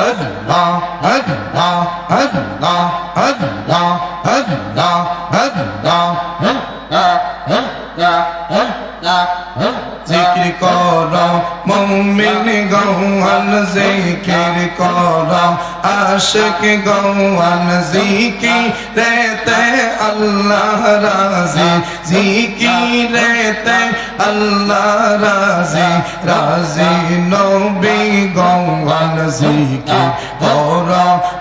Allah, Allah, Allah, Allah, Allah, Allah. জিকির আশিক গৌয়ান জিকিরেতে আল্লাহ রাজি জিকিরেতে আল্লাহ রাজি রাজি নবী গৌয়ান জিকির কর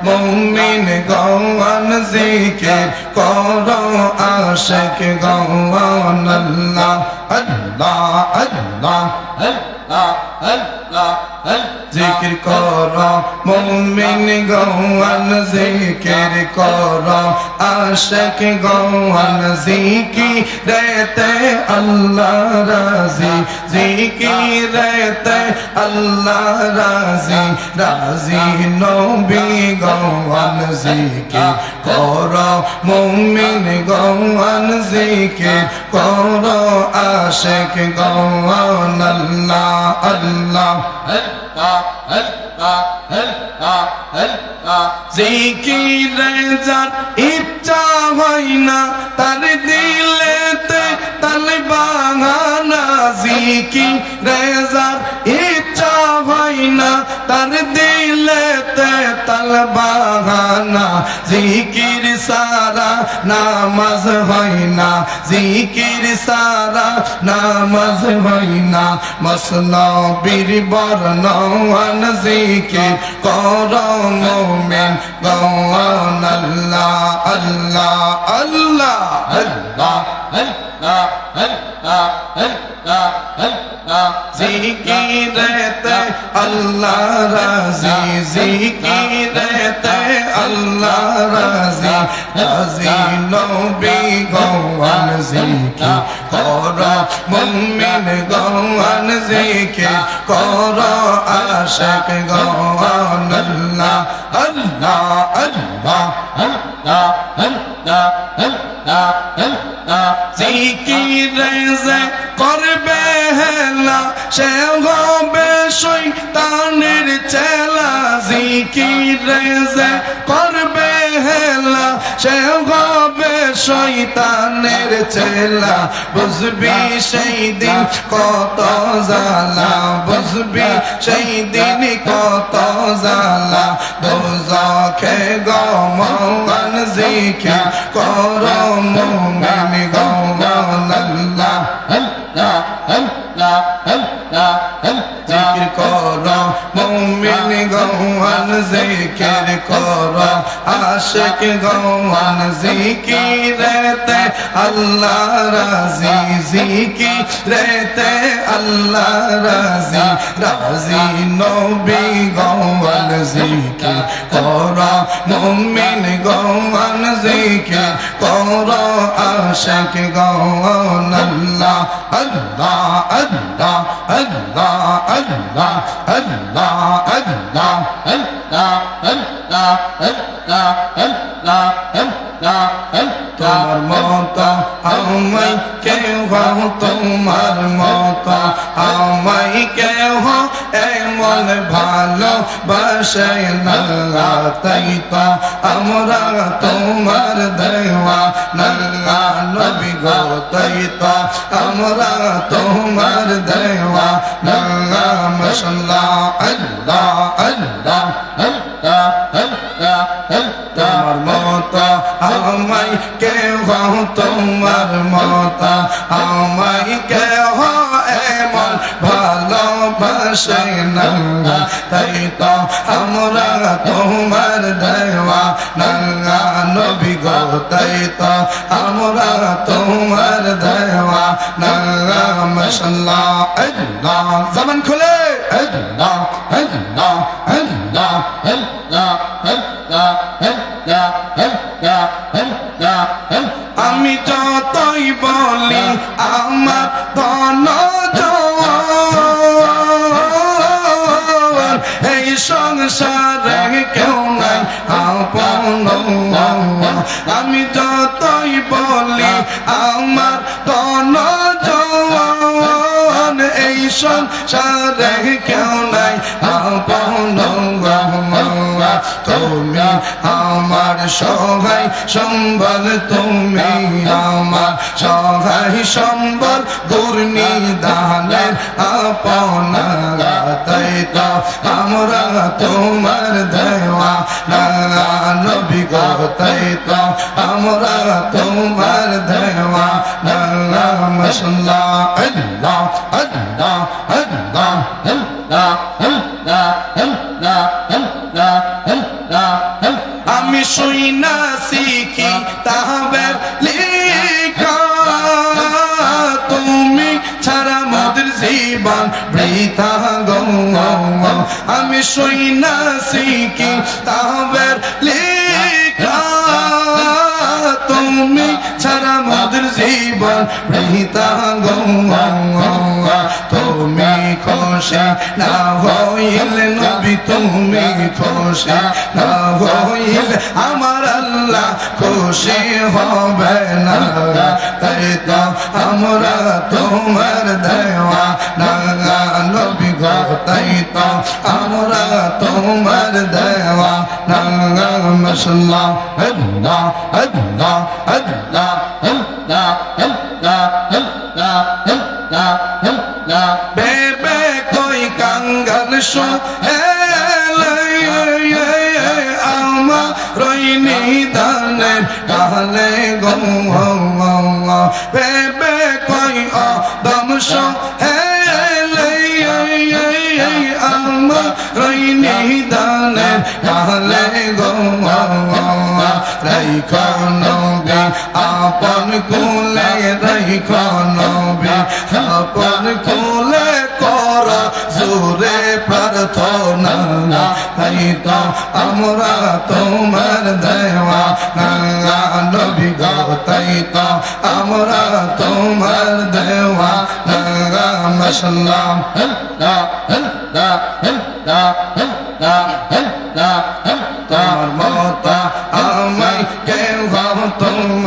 মুমিন গৌয়ান জিকির কর আশিক গৌয়ান আল্লাহ আল্লাহ আল্লাহ আল্লাহ আল্লাহ। জিকির কর, মুমিন গৌয়ান জিকির কর, আশিক গৌয়ান জিকিরেতে আল্লাহ রাজি, জিকিরেতে আল্লাহ রাজি রাজি নবী গৌয়ান জিকির কর, মুমিন গৌয়ান জিকির কর, আশিক গৌয়ান আল্লাহ আল্লাহ हल्का हल्का हल्का हल्का জিকিরেজার ইচ্ছা হয় না তার দিলেতে তাল বাঙানা জিকিরেজার তাল বাগানা জিকির সারা নামাজ হয় না। জিকির সারা নামাজ হয় না। মসনবীর বর্ণন জিকির কর মোমেন গৌন আল্লাহ আল্লাহ আল্লাহ আল্লাহ আল্লাহ আল্লাহ আল্লাহ আল্লাহ। জিকিরতে আল্লাহ রাজি জিকিরতে আল্লাহ রাজি রাজি নবী গৌয়ান জিকির কর মুমিন গৌয়ান জিকির কর আশিক গৌয়ান আল্লাহ আল্লাহ আল্লাহ করবে হেলা সে হবে শৈতানের চেলা। জিকির করবে হেলা, সে হবে শৈতানের চেলা বুঝবি সেই দিন কত জালা বুঝবি সেই দিন কত জালা দোজখে গমন জিকির কর মুমিন গমন আল্লাহ আল্লাহ আল্লাহ আল্লাহ। জিকির কর মুমিন গৌয়ান জিকির কর আশিক গৌয়ান জিকিরতে আল্লাহ রাজি জিকিরতে আল্লাহ রাজি রাজি নবী গৌয়ান জিকির কর মুমিন গৌয়ান জিকির কর আশিক গৌয়ান আল্লাহ আল্লাহ আল্লাহ আল্লাহ আল্লাহ আল্লাহ আল্লাহ আল্লাহ আল্লাহ আল্লাহ আল্লাহ আল্লাহ তোমার মত আমায় মত আমায় এমন ভালো বাসে না তাই তো আমরা তোমার দেওয়া নল্লা নবী গো তাই তো আমরা তোমার দেওয়া নল্লা মশলা আল্লাহ আল্লাহ তোমার মত আমায় কেহ তোমার মত আমায় কেহ ভালোবাসে না তাই তো আমরা তোমার দেওয়া নঙ্গা নবী গো তাই তো আমরা তোমার দেওয়া নঙ্গা মশলা আল্লাহ জবান খুলে আল্লাহ আল্লাহ আল্লাহ আল্লাহ আল্লাহ আল্লাহ আল্লাহ আল্লাহ আমি যতই বলি আমার ধন সংসারে কেউ নাই। আপন সহায় সম্বল, তুমি আমার সহায় সম্বল। ঘূর্ণি দানের আপনা তাই তো আমরা তোমার দেওয়া নবী তাই তো আমরা তোমার দেওয়া না মশলা আমি শুই না শিখি তাহবের লেখা। তুমি ছাড়া মোদের জীবন বৃথা গো। আমি শুই না শিখি তাহবের তুমি ছাড়া মোদের জীবন বৃথা গো। খুশি না হইলে নবী তুমি খুশি না হইলে আমার আল্লাহ খুশি হবে না। তাই তো আমরা তোমার দেওয়া না নবী গো, তাই তো আমরা তোমার দেওয়া না মশলা আল্লাহ আল্লাহ আল্লাহ আল্লাহ আল্লাহ আল্লাহ আল্লাহ আল্লাহ কই নিদানের কালে গম বেবে কই অদমস রই নিদানের কালে গম রাইখন আপন কুলে রাইখন তো নাঙ্গা তাই তো আমরা তোমার দেওয়া নাঙ্গা নবী গো, তাই তো আমরা তোমার দেওয়া নাঙ্গা মশলাম হেল্লা হেল্লা হেল্লা হেল্লা কেউ তোমার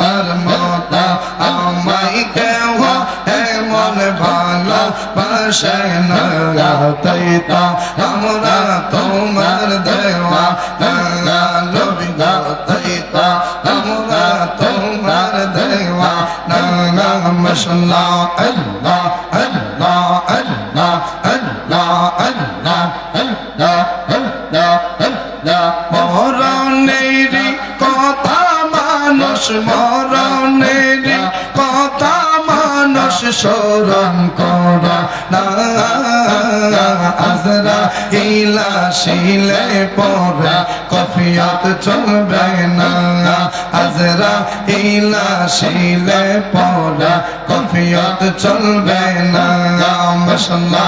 বাসে না তাই তো আমরা তোমার দেওয়া গঙ্গা নবী গো তাই তো আমরা তোমার দেওয়া গঙ্গা মশলা আল্লাহ আল্লাহ আল্লাহ আল্লাহ আল্লাহ আল্লাহ আল্লাহ আল্লাহ মরণের কথা মানুষ মরণের কথা মানুষ স্মরণ আজরা ইলা শিলে পরে কফিয়ত চলবে না, আজরা ইলা শিলে পরে কফিয়ত চলবে না মশলা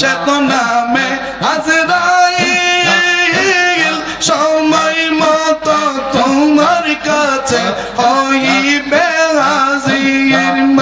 চেতনা মে সময় মতো তোমার কাছে হইবে।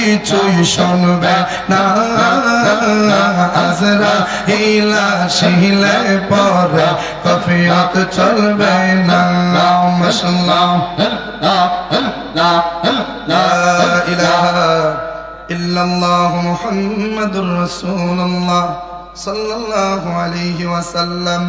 কিছুই শুনবে না। আজরা হিলা শিলে পরে কফিয়াত চলবে না। মশলাম ইল্লাল্লাহু মুহাম্মাদুর রাসূলুল্লাহ সাল্লাল্লাহু আলাইহি ওয়াসাল্লাম।